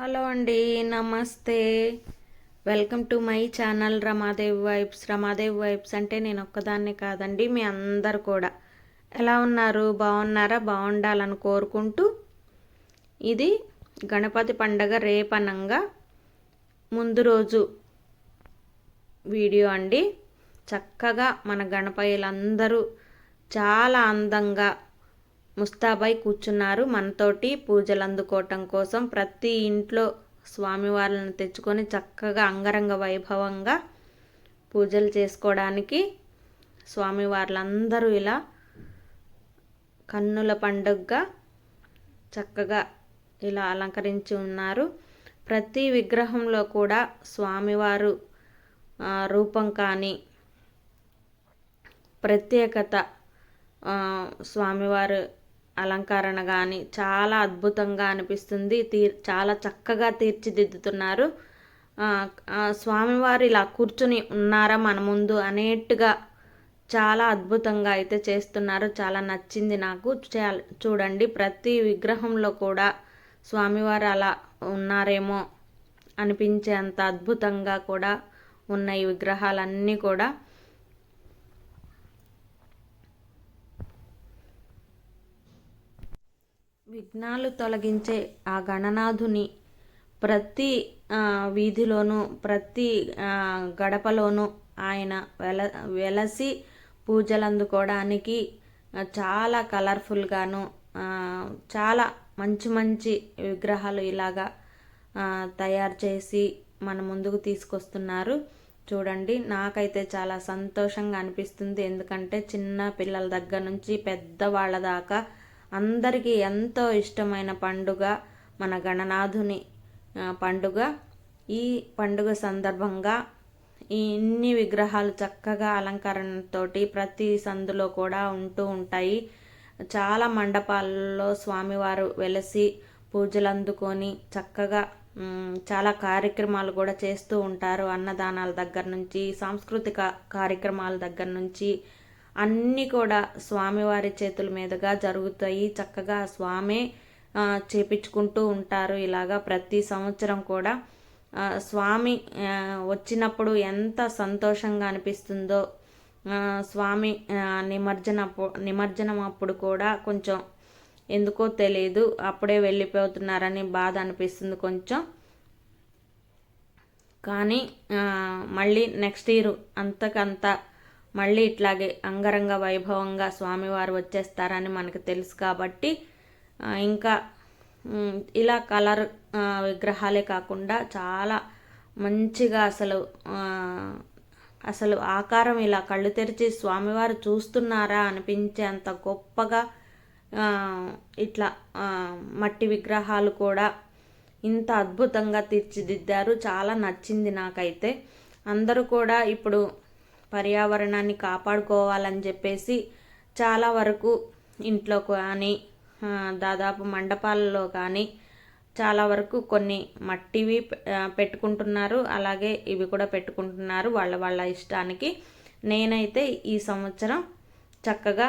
Hello అండి నమస్తే. Welcome to my channel Ramadev vibes. Ramadev vibes అంటే నేను ఒక్కదాన్నే కాదండి మీ అందరు కూడా. ఎలా ఉన్నారు? బాగున్నారా? బాగుండాలని కోరుకుంటూ ఇది గణపతి పండగ రేపనంగా ముందు రోజు వీడియో అండి. చక్కగా మన గణపయ్యలందరూ చాలా అందంగా ముస్తాబాయ్ కూర్చున్నారు. మనతోటి పూజలు అందుకోవటం కోసం ప్రతి ఇంట్లో స్వామివార్లను తెచ్చుకొని చక్కగా అంగరంగ వైభవంగా పూజలు చేసుకోవడానికి స్వామివార్లందరూ ఇలా కన్నుల పండుగగా చక్కగా ఇలా అలంకరించి ఉన్నారు. ప్రతి విగ్రహంలో కూడా స్వామివారు రూపం కానీ ప్రత్యేకత స్వామివారు అలంకరణ కానీ చాలా అద్భుతంగా అనిపిస్తుంది. తీర్ చాలా చక్కగా తీర్చిదిద్దుతున్నారు. స్వామివారు ఇలా కూర్చుని ఉన్నారా మన ముందు అనేట్టుగా చాలా అద్భుతంగా అయితే చేస్తున్నారు. చాలా నచ్చింది నాకు. చూడండి ప్రతి విగ్రహంలో కూడా స్వామివారు అలా ఉన్నారేమో అనిపించేంత అద్భుతంగా కూడా ఉన్న ఈ విగ్రహాలన్నీ కూడా. విఘ్నాలు తొలగించే ఆ గణనాథుని ప్రతి వీధిలోనూ ప్రతి గడపలోనూ ఆయన వెల వెలసి పూజలు అందుకోవడానికి చాలా కలర్ఫుల్గాను చాలా మంచి మంచి విగ్రహాలు ఇలాగా తయారు చేసి మన ముందుకు తీసుకొస్తున్నారు. చూడండి నాకైతే చాలా సంతోషంగా అనిపిస్తుంది. ఎందుకంటే చిన్న పిల్లల దగ్గర నుంచి పెద్దవాళ్ళ దాకా అందరికీ ఎంతో ఇష్టమైన పండుగ మన గణనాథుని పండుగ. ఈ పండుగ సందర్భంగా ఈ ఇన్ని విగ్రహాలు చక్కగా అలంకరణతోటి ప్రతి సందులో కూడా ఉంటూ ఉంటాయి. చాలా మండపాలలో స్వామివారు వెలసి పూజలు అందుకొని చక్కగా చాలా కార్యక్రమాలు కూడా చేస్తూ ఉంటారు. అన్నదానాల దగ్గర నుంచి సాంస్కృతిక కార్యక్రమాల దగ్గర నుంచి అన్నీ కూడా స్వామివారి చేతుల మీదుగా జరుగుతాయి. చక్కగా స్వామే చేపించుకుంటూ ఉంటారు. ఇలాగా ప్రతి సంవత్సరం కూడా స్వామి వచ్చినప్పుడు ఎంత సంతోషంగా అనిపిస్తుందో స్వామి నిమజ్జన నిమజ్జనం అప్పుడు కూడా కొంచెం ఎందుకో తెలియదు అప్పుడే వెళ్ళిపోతున్నారని బాధ అనిపిస్తుంది కొంచెం. కానీ మళ్ళీ నెక్స్ట్ ఇయర్ అంతకంత మళ్ళీ ఇట్లాగే అంగరంగ వైభవంగా స్వామివారు వచ్చేస్తారని మనకు తెలుసు కాబట్టి ఇంకా ఇలా కలర్ విగ్రహాలే కాకుండా చాలా మంచిగా అసలు అసలు ఆకారం ఇలా కళ్ళు తెరిచి స్వామివారు చూస్తున్నారా అనిపించే అంత గొప్పగా ఇట్లా మట్టి విగ్రహాలు కూడా ఇంత అద్భుతంగా తీర్చిదిద్దారు. చాలా నచ్చింది నాకైతే. అందరూ కూడా ఇప్పుడు పర్యావరణాన్ని కాపాడుకోవాలని చెప్పేసి చాలా వరకు ఇంట్లో కానీ దాదాపు మండపాలలో కానీ చాలా వరకు కొన్ని మట్టివి పెట్టుకుంటున్నారు. అలాగే ఇవి కూడా పెట్టుకుంటున్నారు వాళ్ళ వాళ్ళ ఇష్టానికి. నేనైతే ఈ సంవత్సరం చక్కగా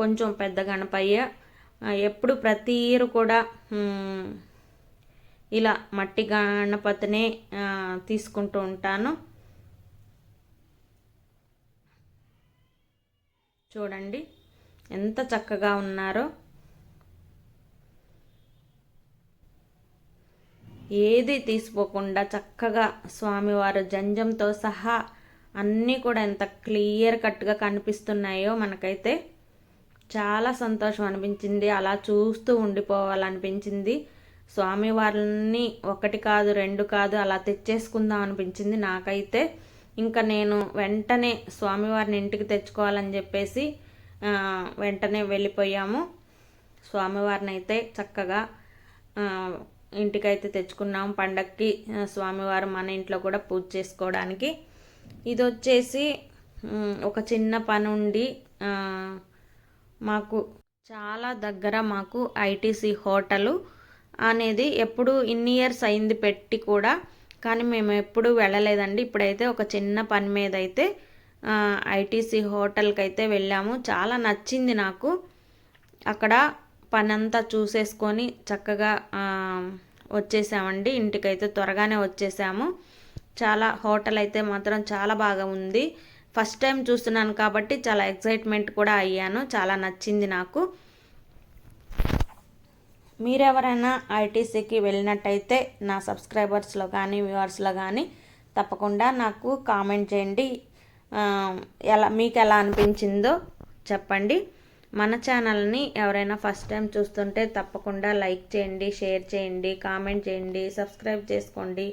కొంచెం పెద్ద గణపయ్య ఎప్పుడు ప్రతి ఇయర్ కూడా ఇలా మట్టి గణపతినే తీసుకుంటూ ఉంటాను. చూడండి. ఎంత చక్కగా ఉన్నారో. ఏది తీసిపోకుండా చక్కగా స్వామివారు జంజంతో సహా అన్నీ కూడా ఎంత క్లియర్ కట్గా కనిపిస్తున్నాయో మనకైతే చాలా సంతోషం అనిపించింది. అలా చూస్తూ ఉండిపోవాలనిపించింది. స్వామివారిని ఒకటి కాదు రెండు కాదు అలా తెచ్చేసుకుందాం అనిపించింది నాకైతే. ఇంకా నేను వెంటనే స్వామివారిని ఇంటికి తెచ్చుకోవాలని చెప్పేసి వెంటనే వెళ్ళిపోయాము. స్వామివారిని అయితే చక్కగా ఇంటికైతే తెచ్చుకున్నాం. పండక్కి స్వామివారు మన ఇంట్లో కూడా పూజ చేసుకోవడానికి. ఇది వచ్చేసి ఒక చిన్న పని ఉండి మాకు చాలా దగ్గర మాకు ఐటీసీ హోటలు అనేది ఎప్పుడు ఇన్ని ఇయర్స్ అయింది పెట్టి కూడా కానీ మేము ఎప్పుడు వెళ్ళలేదండి. ఇప్పుడైతే ఒక చిన్న పని మీద అయితే ఐటీసీ హోటల్కి అయితే వెళ్ళాము. చాలా నచ్చింది నాకు. అక్కడ పనంతా చూసేసుకొని చక్కగా వచ్చేసామండి. ఇంటికైతే త్వరగానే వచ్చేసాము. చాలా హోటల్ అయితే మాత్రం చాలా బాగా ఉంది. ఫస్ట్ టైం చూస్తున్నాను కాబట్టి చాలా ఎక్సైట్మెంట్ కూడా అయ్యాను. చాలా నచ్చింది నాకు. మీరెవరైనా ఐటీసీకి వెళ్ళినట్టయితే నా సబ్స్క్రైబర్స్లో కానీ వ్యూవర్స్లో కానీ తప్పకుండా నాకు కామెంట్ చేయండి. ఎలా మీకు ఎలా అనిపించిందో చెప్పండి. మన ఛానల్ని ఎవరైనా ఫస్ట్ టైం చూస్తుంటే తప్పకుండా లైక్ చేయండి షేర్ చేయండి కామెంట్ చేయండి సబ్స్క్రైబ్ చేసుకోండి.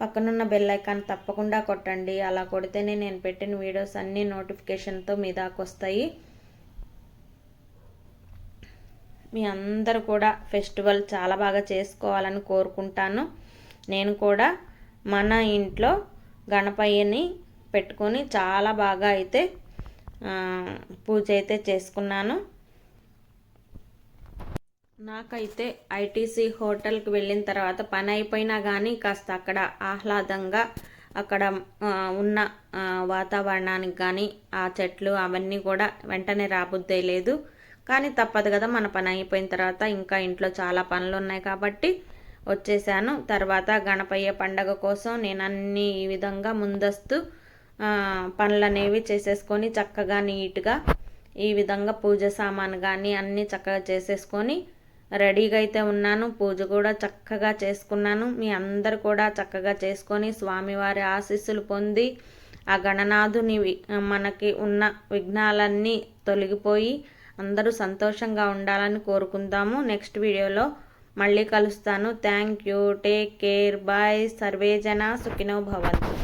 పక్కనున్న బెల్ ఐకాన్ తప్పకుండా కొట్టండి. అలా కొడితేనే నేను పెట్టిన వీడియోస్ అన్నీ నోటిఫికేషన్తో మీ దాకా వస్తాయి. మీ అందరూ కూడా ఫెస్టివల్ చాలా బాగా చేసుకోవాలని కోరుకుంటాను. నేను కూడా మన ఇంట్లో గణపయ్యని పెట్టుకొని చాలా బాగా అయితే పూజ అయితే చేసుకున్నాను. నాకైతే ఐటీసీ హోటల్కి వెళ్ళిన తర్వాత పని అయిపోయినా కానీ కాస్త అక్కడ ఆహ్లాదంగా అక్కడ ఉన్న వాతావరణానికి కానీ ఆ చెట్లు అవన్నీ కూడా వెంటనే రాబుద్దే లేదు. కానీ తప్పదు కదా మన పని అయిపోయిన తర్వాత ఇంకా ఇంట్లో చాలా పనులు ఉన్నాయి కాబట్టి వచ్చేసాను. తర్వాత గణపయ్య పండగ కోసం నేను అన్ని ఈ విధంగా ముందస్తు పనులు అనేవి చేసేసుకొని చక్కగా నీట్గా ఈ విధంగా పూజ సామాను కానీ అన్నీ చక్కగా చేసేసుకొని రెడీగా అయితే ఉన్నాను. పూజ కూడా చక్కగా చేసుకున్నాను. మీ అందరు కూడా చక్కగా చేసుకొని స్వామివారి ఆశీస్సులు పొంది ఆ గణనాథుని మనకి ఉన్న విఘ్నాలన్నీ తొలగిపోయి అందరూ సంతోషంగా ఉండాలని కోరుకుందాము. నెక్స్ట్ వీడియోలో మళ్ళీ కలుస్తాను. Thank you take care bye సర్వేజన సుఖినో భవంతు.